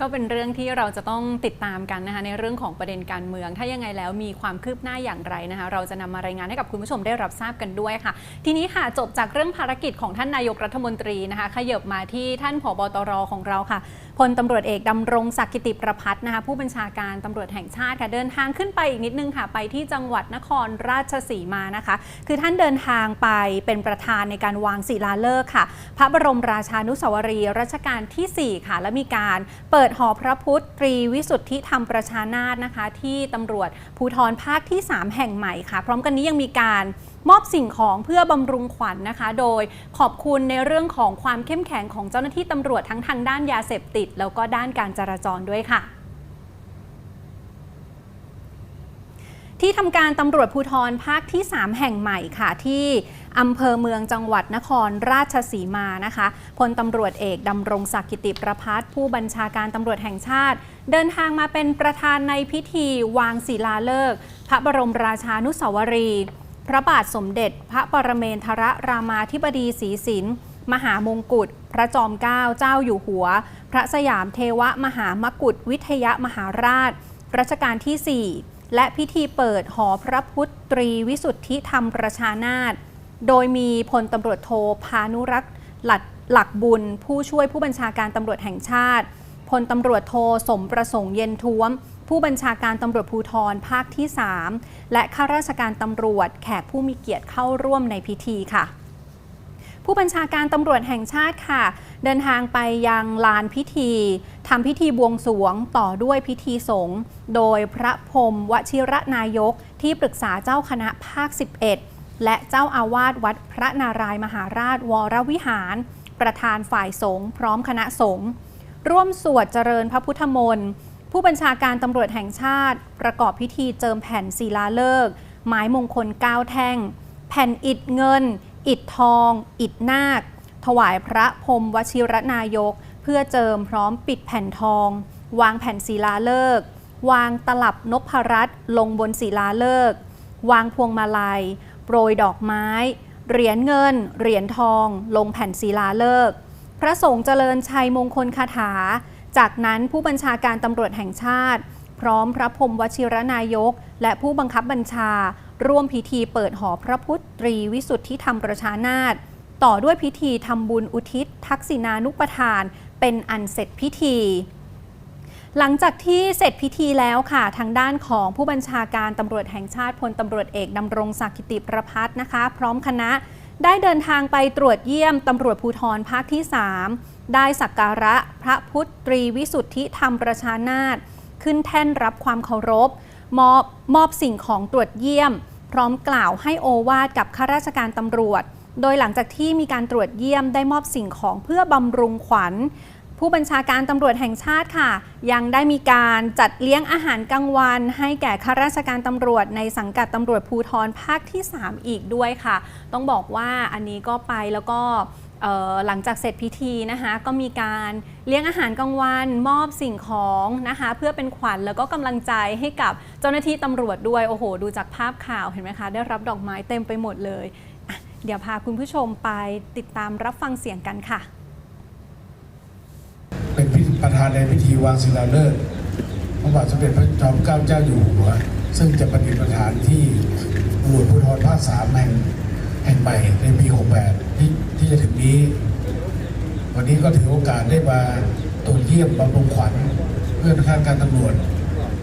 ก็เป็นเรื่องที่เราจะต้องติดตามกันนะคะในเรื่องของประเด็นการเมือง ถ้ายังไงแล้วมีความคืบหน้าอย่างไรนะคะเราจะนำมารายงานให้กับคุณผู้ชมได้รับทราบกันด้วยค่ะ ทีนี้ค่ะจบจากเรื่องภารกิจของท่านนายกรัฐมนตรีนะคะขยบมาที่ท่านผบตรของเราค่ะพลตำรวจเอกดำรงศักดิ์กิติประพัฒน์นะคะผู้บัญชาการตำรวจแห่งชาติค่ะเดินทางขึ้นไปอีกนิดนึงค่ะไปที่จังหวัดนครราชสีมานะคะ คือท่านเดินทางไปเป็นประธานในการวางศิลาฤกษ์ค่ะ พระบรมราชานุสาวรีรัชกาลที่ 4 ค่ะ และมีการเปิดหอพระพุทธตรีวิสุทธิธรรมประชานาตนะคะ ที่ตำรวจภูธรภาคที่ 3 แห่งใหม่ค่ะ พร้อมกันนี้ยังมีการมอบสิ่งของเพื่อบำรุงขวัญนะคะ โดยขอบคุณในเรื่องของความเข้มแข็งของเจ้าหน้าที่ตำรวจทั้งทางด้านยาเสพติด แล้วก็ด้านการจราจรด้วยค่ะที่ทำการตำรวจภูธรภาคที่ 3 แห่งใหม่ค่ะที่ อำเภอเมืองจังหวัดนครราชสีมานะคะพลตำรวจเอกดำรงศักดิ์กิติประพัฒน์ผู้บัญชาการตำรวจแห่งชาติ เดินทางมาเป็นประธานในพิธีวางศิลาฤกษ์พระบรมราชานุสาวรีย์พระบาทสมเด็จ พระปรเมนทรรามาธิบดีศรีสินมหามงกุฎพระจอมเกล้าเจ้าอยู่หัว พระสยามเทวมหามกุฎวิทยมหาราช รัชกาลที่ 4 และพิธีเปิดหอพระพุทธตรีวิสุทธิธรรมประชานาต โดยมีพลตำรวจโทพานุรักษ์หลัดหลักบุญ ผู้ช่วยผู้บัญชาการตำรวจแห่งชาติ พลตำรวจโทสมประสงค์เย็นท้วม ผู้บัญชาการตำรวจภูธรภาคที่ 3 และข้าราชการตำรวจแขกผู้มีเกียรติเข้าร่วมในพิธีค่ะ ผู้บัญชาการตำรวจแห่งชาติค่ะ เดินทางไปยังลานพิธีทำพิธีบวงสรวงต่อด้วยพิธีสงฆ์โดยพระพรมวชิระนายกที่ปรึกษาเจ้าคณะภาค 11 และเจ้าอาวาสวัดพระนารายมหาราชวรวิหาร ประธานฝ่ายสงฆ์พร้อมคณะสงฆ์ร่วมสวดเจริญพระพุทธมนต์ผู้บัญชาการตำรวจแห่งชาติ ประกอบพิธีเจิมแผ่นศิลาฤกษ์ไม้มงคลก้าแท่ง แผ่นอิฐเงิน อิฐทอง อิฐนาค ถวายพระพรมวชิรนายก เพื่อเจิมพร้อมปิดแผ่นทอง วางแผ่นศิลาฤกษ์วางตลับนพรัตลงบนศิลาฤกษ์วางพวงมาลัย โปรยดอกไม้ เหรียญเงิน เหรียญทอง ลงแผ่นศิลาฤกษ์พระสงฆ์เจริญชัยมงคลคาถา จากนั้นผู้บัญชาการตำรวจแห่งชาติ พร้อมพระพรมวชิรนายก และผู้บังคับบัญชา ร่วมพิธีเปิดหอพระพุทธตรีวิสุทธิธรรมประชานาตต่อด้วยพิธีทำบุญอุทิศ ทักษิณานุปทาน เป็นอันเสร็จพิธี หลังจากที่เสร็จพิธีแล้วค่ะ ทางด้านของผู้บัญชาการตำรวจแห่งชาติพลตำรวจเอกดำรงศักดิ์กิติประพัฒน์นะคะ พร้อมคณะได้เดินทางไปตรวจเยี่ยมตำรวจภูธรภาคที่ 3 ได้สักการะพระพุทธตรีวิสุทธิธรรมประชานาตขึ้นแท่นรับความเคารพ มอบมอบสิ่งของตรวจเยี่ยม พร้อมกล่าวให้โอวาทกับข้าราชการตำรวจ โดยหลังจากที่มีการตรวจเยี่ยมได้มอบสิ่งของเพื่อบำรุงขวัญ ผู้บัญชาการตำรวจแห่งชาติค่ะ ยังได้มีการจัดเลี้ยงอาหารกลางวัน ให้แก่ข้าราชการตำรวจในสังกัดตำรวจภูธรภาคที่ 3 อีกด้วยค่ะ ต้องบอกว่าอันนี้ก็ไปแล้วก็หลังจากเสร็จพิธีนะคะก็มีการเลี้ยงอาหารกลางวันมอบสิ่งของนะคะเพื่อเป็นขวัญแล้วก็กำลังใจให้กับเจ้าหน้าที่ตำรวจด้วยโอ้โห ดูจากภาพข่าวเห็นไหมคะ ได้รับดอกไม้เต็มไปหมดเลย เดี๋ยวพาคุณผู้ชมไปติดตามรับฟังเสียงกันค่ะ เป็นประธานในพิธีวางศิลาฤกษ์พระบาทสมเด็จพระจอมเกล้าเจ้าอยู่หัว ซึ่งจะประดิษฐานที่ตำรวจภูธรภาคสามแห่งแห่งใหม่ในปี 68 ที่ที่จะถึงนี้ วันนี้ก็ถือโอกาสได้มาตรวจเยี่ยมบำรุงขวัญเพื่อนข้าราการตำรวจ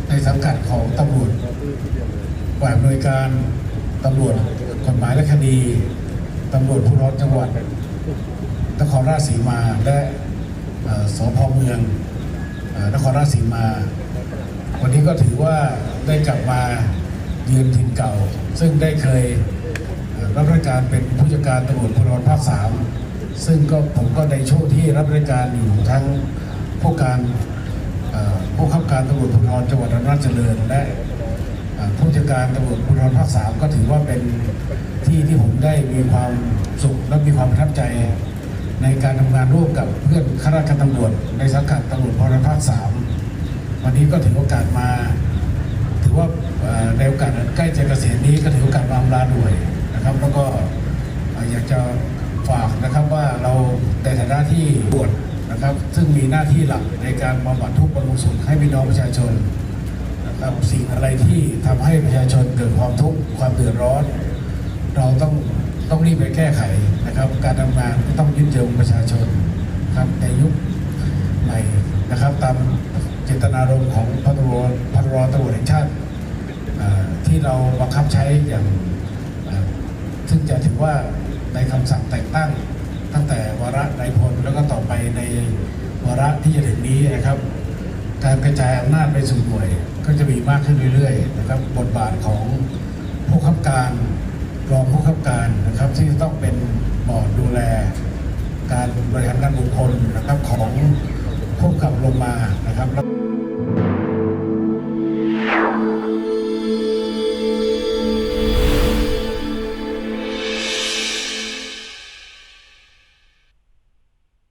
ในสังกัดของตำรวจฝ่ายอำนวยการตำรวจกฎหมายและคดีตำรวจภูธรจังหวัดนครราชสีมาและ สพเมืองอนครราชสีมา วันนี้ก็ถือว่าได้กลับมาเยือนถิ่นเก่า ซึ่งได้เคยรับราชการเป็นผู้จัดการตำรวจภูธรภาคสามซึ่งก็ผมก็ในช่วงที่รับราชการอยู่ทั้งผู้การผู้ขับการตำรวจภูธรจังหวัดอำนาจเจริญและผู้จัดการตำรวจภูธรภาคสามก็ถือว่าเป็นที่ที่ผมได้มีความสุขและมีความประทับใจ ในการทำงานร่วมกับเพื่อนข้าราชการตำรวจ ในสังกัดตำรวจพรภาคสามวันนี้ก็ถือโอกาสมา ถือว่าในโอกาสใกล้จะเกษียณนี้ก็ถือโอกาสมาอำลาด้วยนะครับ แล้วก็อยากจะฝากนะครับว่าเราในฐานะที่บวชนะครับ ซึ่งมีหน้าที่หลักในการบำบัดทุกข์บรรเทาสุขให้พี่น้องประชาชนนะครับสิ่งอะไรที่ทำให้ประชาชนเกิดความทุกข์ความเดือดร้อน เราต้อง ต้องรีบไปแก้ไขนะครับ การทำงานต้องยึดโยงประชาชนครับในยุคใหม่นะครับ ตามเจตนารมณ์ของพระตำรพระรวจตำรวจแห่งชาติที่เราบังคับใช้อย่างซึ่งจะถือว่าในคำสั่งแต่งตั้งตั้งแต่วาระนายพลแล้วก็ต่อไปในวาระที่จะถึงนี้นะครับ การกระจายอำนาจไปสู่หน่วย ก็จะมีมากขึ้นเรื่อยๆนะครับ บทบาทของผู้ขับการ รองผู้ขับการนะครับที่จะต้องเป็นบอร์ดดูแล การบริหารการบุคคลนะครับของผู้ขับลงมานะครับ